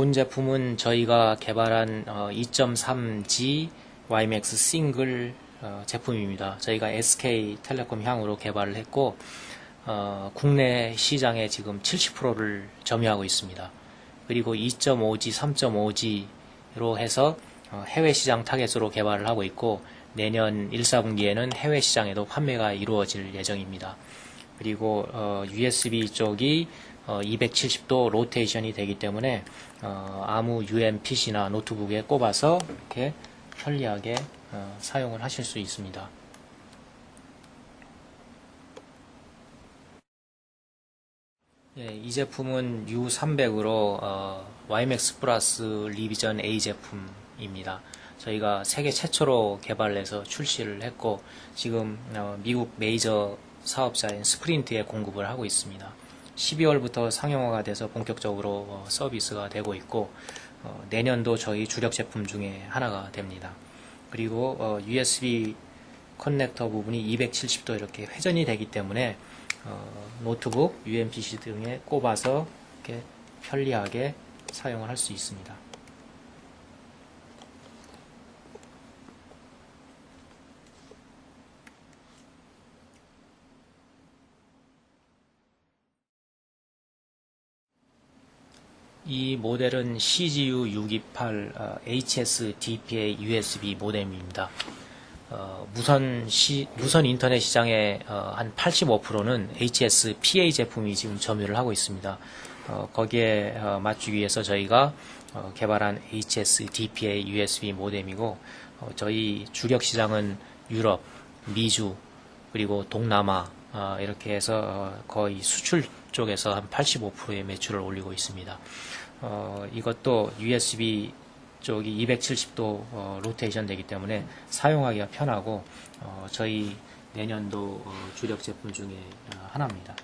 본 제품은 저희가 개발한 2.3G YMAX 싱글 어, 제품입니다. 저희가 SK텔레콤 향으로 개발을 했고 어, 국내 시장에 지금 70%를 점유하고 있습니다. 그리고 2.5G, 3.5G로 해서 어, 해외 시장 타겟으로 개발을 하고 있고 내년 1, 4분기에는 해외 시장에도 판매가 이루어질 예정입니다. 그리고 어, USB 쪽이 어, 270도 로테이션이 되기 때문에 어, 아무 UMPC나 노트북에 꼽아서 이렇게 편리하게 어, 사용을 하실 수 있습니다. 예, 이 제품은 U300으로 어, YMAX 플러스 리비전 A 제품입니다. 저희가 세계 최초로 개발해서 출시를 했고 지금 어, 미국 메이저 사업자인 스프린트에 공급을 하고 있습니다. 12월부터 상용화가 돼서 본격적으로 어, 서비스가 되고 있고 어, 내년도 저희 주력 제품 중에 하나가 됩니다. 그리고 어, USB 커넥터 부분이 270도 이렇게 회전이 되기 때문에 어, 노트북, UMPC 등에 꼽아서 이렇게 편리하게 사용을 할 수 있습니다. 이 모델은 CGU 628 어, USB 모뎀입니다. 어, 무선 시, 무선 인터넷 시장의 어, 한 85%는 HS PA 제품이 지금 점유를 하고 있습니다. 어, 거기에 어, 맞추기 위해서 저희가 어, 개발한 HS DPA USB 모뎀이고 어, 저희 주력 시장은 유럽, 미주 그리고 동남아 어, 이렇게 해서 어, 거의 수출 쪽에서 한 85%의 매출을 올리고 있습니다. 어, 이것도 USB 쪽이 270도 어, 로테이션 되기 때문에 사용하기가 편하고 어, 저희 내년도 어, 주력 제품 중에 어, 하나입니다.